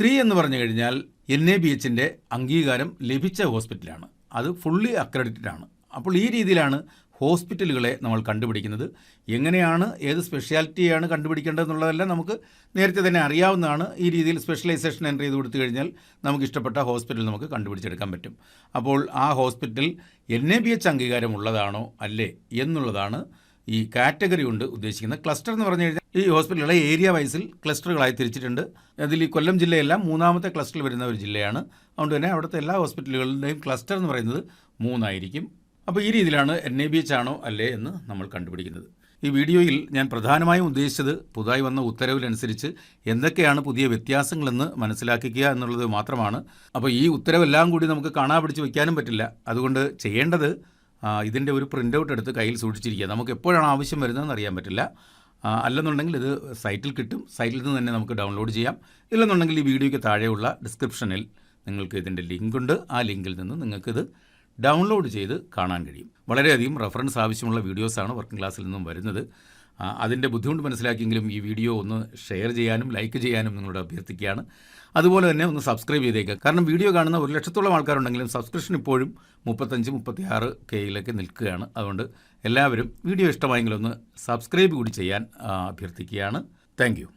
ത്രീ എന്ന് പറഞ്ഞു കഴിഞ്ഞാൽ എൻ എ ബി എച്ചിന്റെ അംഗീകാരം ലഭിച്ച ഹോസ്പിറ്റലാണ്. അത് ഫുള്ളി അക്രഡിറ്റഡ് ആണ്. അപ്പോൾ ഈ രീതിയിലാണ് ഹോസ്പിറ്റലുകളെ നമ്മൾ കണ്ടുപിടിക്കുന്നത്. എങ്ങനെയാണ് ഏത് സ്പെഷ്യാലിറ്റിയാണ് കണ്ടുപിടിക്കേണ്ടതെന്നുള്ളതെല്ലാം നമുക്ക് നേരത്തെ തന്നെ അറിയാവുന്നതാണ്. ഈ രീതിയിൽ സ്പെഷ്യലൈസേഷൻ എന്റർ ചെയ്ത് കൊടുത്തു കഴിഞ്ഞാൽ നമുക്ക് ഇഷ്ടപ്പെട്ട ഹോസ്പിറ്റൽ നമുക്ക് കണ്ടുപിടിച്ചെടുക്കാൻ പറ്റും. അപ്പോൾ ആ hospital N A B H അംഗീകാരം ഉള്ളതാണോ അല്ലേ എന്നുള്ളതാണ് ഈ കാറ്റഗറി ഉണ്ട് ഉദ്ദേശിക്കുന്നത്. ക്ലസ്റ്റർ എന്ന് പറഞ്ഞു കഴിഞ്ഞാൽ ഈ ഹോസ്പിറ്റലുകളെ ഏരിയ വൈസിൽ ക്ലസ്റ്ററുകളായി തിരിച്ചിട്ടുണ്ട്. അതിൽ ഈ കൊല്ലം ജില്ലയെല്ലാം മൂന്നാമത്തെ ക്ലസ്റ്ററിൽ വരുന്ന ഒരു ജില്ലയാണ്. അതുകൊണ്ട് തന്നെ അവിടുത്തെ എല്ലാ ഹോസ്പിറ്റലുകളുടെയും ക്ലസ്റ്റർ എന്ന് പറയുന്നത് മൂന്നായിരിക്കും. അപ്പോൾ ഈ രീതിയിലാണ് എൻ എ ബി എച്ച് ആണോ അല്ലേ എന്ന് നമ്മൾ കണ്ടുപിടിക്കുന്നത്. ഈ വീഡിയോയിൽ ഞാൻ പ്രധാനമായും ഉദ്ദേശിച്ചത് പുതുതായി വന്ന ഉത്തരവിലനുസരിച്ച് എന്തൊക്കെയാണ് പുതിയ വ്യത്യാസങ്ങളെന്ന് മനസ്സിലാക്കിക്കുക എന്നുള്ളത് മാത്രമാണ്. അപ്പോൾ ഈ ഉത്തരവെല്ലാം കൂടി നമുക്ക് കാണാ പിടിച്ച് വയ്ക്കാനും പറ്റില്ല. അതുകൊണ്ട് ചെയ്യേണ്ടത് ഇതിന്റെ ഒരു പ്രിന്റ് ഔട്ട് എടുത്ത് കയ്യിൽ സൂക്ഷിച്ചിരിക്കുക. നമുക്ക് എപ്പോഴാണ് ആവശ്യം വരുന്നതെന്ന് അറിയാൻ പറ്റില്ല. അല്ലെന്നുണ്ടെങ്കിൽ ഇത് സൈറ്റിൽ കിട്ടും. സൈറ്റിൽ നിന്ന് തന്നെ നമുക്ക് ഡൗൺലോഡ് ചെയ്യാം. ഇല്ലെന്നുണ്ടെങ്കിൽ ഈ വീഡിയോയ്ക്ക് താഴെയുള്ള ഡിസ്ക്രിപ്ഷനിൽ നിങ്ങൾക്ക് ഇതിന്റെ ലിങ്കുണ്ട്. ആ ലിങ്കിൽ നിന്ന് നിങ്ങൾക്കിത് ഡൗൺലോഡ് ചെയ്ത് കാണാൻ കഴിയും. വളരെയധികം റെഫറൻസ് ആവശ്യമുള്ള വീഡിയോസാണ് വർക്കിംഗ് ക്ലാസ്സിൽ നിന്നും വരുന്നത്. അതിന്റെ ബുദ്ധിമുട്ട് മനസ്സിലാക്കിയെങ്കിലും ഈ വീഡിയോ ഒന്ന് ഷെയർ ചെയ്യാനും ലൈക്ക് ചെയ്യാനും നിങ്ങളോട് അഭ്യർത്ഥിക്കുകയാണ്. അതുപോലെ തന്നെ ഒന്ന് സബ്സ്ക്രൈബ് ചെയ്തേക്കുക കാരണം വീഡിയോ കാണുന്ന ഒരു ലക്ഷത്തോളം ആൾക്കാരുണ്ടെങ്കിലും സബ്സ്ക്രിപ്ഷൻ ഇപ്പോഴും മുപ്പത്തഞ്ച് മുപ്പത്തിയാറ് കെയിലൊക്കെ നിൽക്കുകയാണ്. അതുകൊണ്ട് എല്ലാവരും വീഡിയോ ഇഷ്ടമായെങ്കിലൊന്ന് സബ്സ്ക്രൈബ് കൂടി ചെയ്യാൻ അഭ്യർത്ഥിക്കുകയാണ്. താങ്ക്